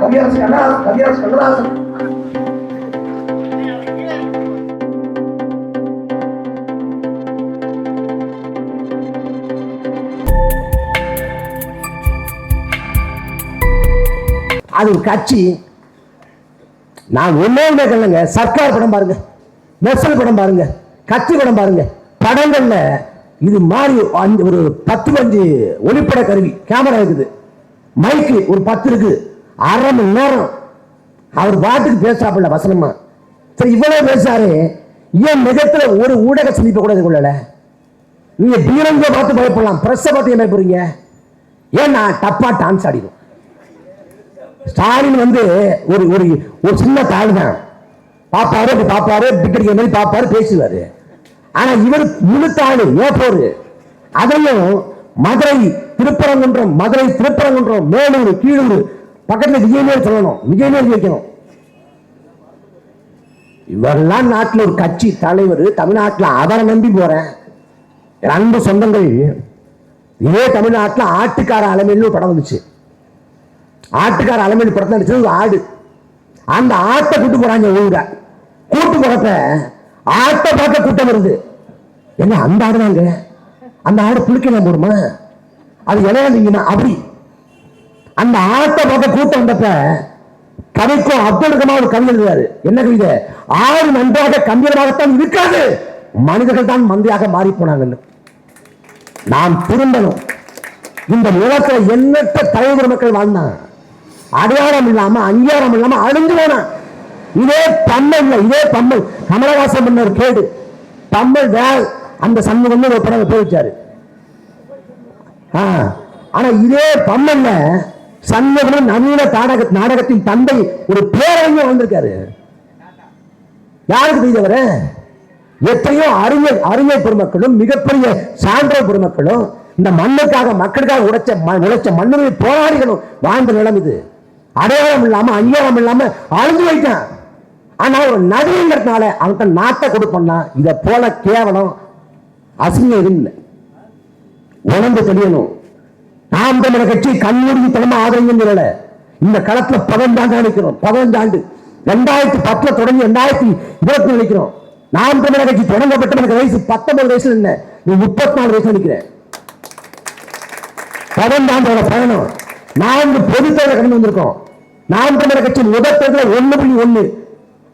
கவியரசு கண்ணதாசன் கவியரசு கண்ணதாசன் அது ஒரு கட்சி. நான் ஒன்னே ஒண்ணே சர்க்கார் படம் பாருங்க. நெசல் படம் பாருங்க. கட்சி படம் பாருங்க. படங்கள்ல இது மாதிரி அஞ்சு ஒரு பத்து அஞ்சு ஒளிப்பட கருவி கேமரா இருக்குது. மைக்கு ஒரு பத்து இருக்கு அரை மணி நேரம் அவர் பாட்டுக்கு பேசாப்புல வசனமா. சரி இவ்வளவு பேசாரு ஏன் நிஜத்துல ஒரு ஊடக சந்திப்பை கூட கொள்ளல நீங்க பீரங்க பார்த்து பயப்படலாம். பிரஸ்ஸை பார்த்து என்ன போறீங்க ஏன்னா டப்பா டான்ஸ் ஆடிடும். ஸ்டாலின் வந்து ஒரு ஒரு ஒரு சின்ன தாள் தான். பாப்பாரு அப்படி பாப்பாரு டிக்கெட் மாதிரி பாப்பாரு பேசுவாரு. ஆனா இவர் முழு தாள் போரு அதையும் மதுரை திருப்பரங்குன்றம் மதுரை திருப்பரங்குன்றம் மேலூர் கீழூர் பக்கத்துல விஜயநேர் சொல்லணும். விஜயநேர் வைக்கணும். இவரெல்லாம் நாட்டில் ஒரு கட்சி தலைவர் தமிழ்நாட்டில் அவரை நம்பி போறேன். அன்பு சொந்தங்கள் இதே தமிழ்நாட்டில் ஆட்டுக்கார அலமையில் படம் வந்துச்சு. ஆட்டுக்கார அலமையில் படத்தை நடிச்சது ஒரு ஆடு. அந்த ஆட்டை கூட்டு போறாங்க ஊரை கூட்டு போறப்ப ஆட்டை பார்க்க கூட்டம் வருது. என்ன அந்த ஆடுதாங்க? அந்த ஆடு புளிக்கலாம் போடுமா அது இளையாதீங்கன்னா அப்படி. அந்த ஆட்டை பார்த்த கூட்டம் வந்தப்ப கவிக்கும் அப்துல் ஒரு கவி எழுதுவாரு என்ன கவிதை? ஆறு நன்றாக கம்பீரமாகத்தான் இருக்காது. மனிதர்கள் தான் மந்தியாக மாறி போனாங்கன்னு. நாம் திரும்பணும் இந்த உலகத்தில் எண்ணற்ற தலைவர் மக்கள் வாழ்ந்தாங்க அடையாளம் இல்லாம அங்கீகாரம் இல்லாம அழிஞ்சு போனான் இதே பம்மல் இதே பம்மல் கமலஹாசன் பண்ண ஒரு கேடு. பம்மல் வேல் அந்த சண்முகம் ஒரு படம் போயிச்சாரு ஆ, ஆனா இதே பம்மல்ல சண்முகம் நவீன நாடக நாடகத்தின் தந்தை ஒரு பேரறிஞர் வந்திருக்காரு. யாருக்கு தெரிஞ்சவர எத்தனையோ அறிஞர் அறிஞர் பெருமக்களும் மிகப்பெரிய சான்றோர் பெருமக்களும் இந்த மண்ணுக்காக மக்களுக்காக உழைச்ச ம- உழைச்ச மண்ணுடைய போராளிகளும் வாழ்ந்த நிலம் இது. அடையாளம் இல்லாம அங்கீகாரம் இல்லாம அழிஞ்சு வைத்தான் ஆனா ஒரு நடுங்கிறதுனால அவன்கிட்ட நாட்டை கொடுப்பான்னா இதை போல கேவலம் அசிங்கம் இல்லை. உணர்ந்து தெரியணும். நாம் தமிழர் கட்சி கண்ணுடி தலைமை ஆதரவும் இந்த களத்துல பதினஞ்சாண்டு நினைக்கிறோம். பதினஞ்சாண்டு ரெண்டாயிரத்தி பத்துல தொடங்கி ரெண்டாயிரத்தி இருபத்தி நினைக்கிறோம். நாம் தமிழர் கட்சி தொடங்கப்பட்ட எனக்கு வயசு பத்தொன்பது வயசுல என்ன? நீ முப்பத்தி நாலு வயசுல நினைக்கிறேன் பதினஞ்சாண்டோட பயணம். நான்கு பொது தேர்தல் கடந்து வந்திருக்கோம். நாம் தமிழர் கட்சி முதல் தேர்தல் ஒண்ணு புள்ளி ஒண்ணு.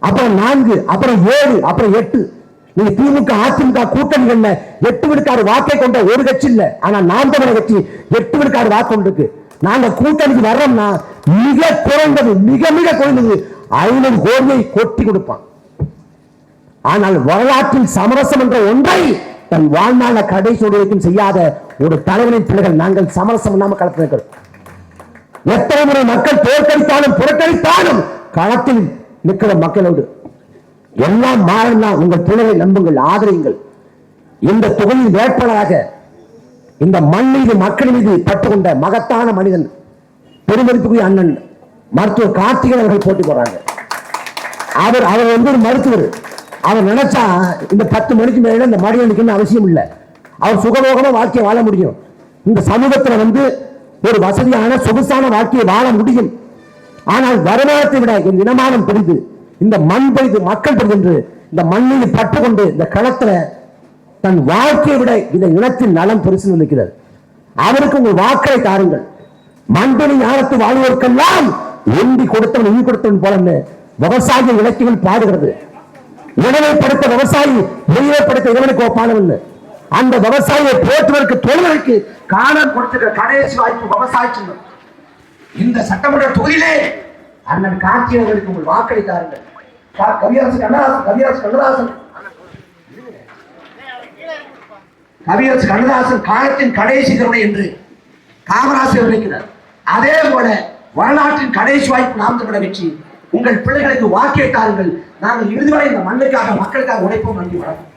அப்புறம் நான்கு அப்புறம் ஏழு அப்புறம் எட்டு. நீ திமுக அதிமுக கூட்டணிகள்ல எட்டு விழுக்காடு வாக்கை கொண்ட ஒரு கட்சி இல்ல. ஆனா நாம் தமிழர் கட்சி எட்டு விழுக்காடு வாக்கு கொண்டிருக்கு. நாங்க கூட்டணிக்கு வர்றோம்னா மிக குறைந்தது மிக மிக குறைந்தது ஐநூறு கோடியை கொட்டி கொடுப்பான். ஆனால் வரலாற்றில் சமரசம் என்ற ஒன்றை தன் வாழ்நாள கடைசி வரைக்கும் செய்யாத ஒரு தலைவனின் பிள்ளைகள் நாங்கள் சமரசம் இல்லாம களத்தில் இருக்கிறோம் எத்தனை முறை மக்கள் தோற்கடித்தாலும் புறக்கணித்தாலும் களத்தில் நிற்கிற மக்களோடு எல்லாம் மாறலாம் உங்கள் பிள்ளைகளை நம்புங்கள் ஆதரியுங்கள் இந்த தொகையில் வேட்பாளராக இந்த மண் மீது மக்கள் மீது பட்டுக்கொண்ட மகத்தான மனிதன் பெருமதிப்புக்குரிய அண்ணன் மருத்துவர் கார்த்திகன் அவர்கள் போட்டி போறாங்க அவர் அவர் வந்து ஒரு மருத்துவர். அவர் நினைச்சா இந்த பத்து மணிக்கு மேல இந்த மடியில் நிற்கணும்னு அவசியம் இல்லை. அவர் சுகபோகமா வாழ்க்கையை வாழ முடியும். இந்த சமூகத்துல வந்து ஒரு வசதியான சொகுசான வாழ்க்கையை வாழ முடியும். ஆனால் வருமானத்தை விட என் இனமானம் பெரிது. இந்த மண் பெரிது மக்கள் பெரிது என்று இந்த மண்ணில் பட்டுக்கொண்டு இந்த களத்துல தன் வாழ்க்கையை விட இந்த இனத்தின் நலம் பெருசு நிற்கிறார் அவருக்கு உங்கள் வாக்களை தாருங்கள். மண்பணி ஞானத்து வாழ்வோருக்கெல்லாம் எந்தி கொடுத்தவன் இனி கொடுத்தவன் போலன்னு விவசாய இலக்கியங்கள் பாடுகிறது. உணவை படுத்த விவசாயி உயிரை படுத்த இறைவனுக்கு ஒப்பானவன் அந்த விவசாயியை போற்றுவதற்கு தொழிலுக்கு காலம் கொடுத்துக்கிற கடைசி வாய்ப்பு விவசாய இந்த சட்டமன்ற தொகுதியிலே அண்ணன் காட்சியர்களுக்கு உங்கள் வாக்களித்தார்கள் தாருங்கள். கவியரசு கண்ணதாசன் கவியரசு கண்ணதாசன். கவியரசு கண்ணதாசன் காலத்தின் கடைசி கருணை என்று காமராசர் விளைக்கிறார் அதே போல வரலாற்றின் கடைசி வாய்ப்பு நாம் தமிழர் கட்சி. உங்கள் பிள்ளைகளுக்கு வாக்கேட்டார்கள் நாங்கள் இறுதி வரை இந்த மண்ணுக்காக மக்களுக்காக உழைப்போம் நன்றி வணக்கம்.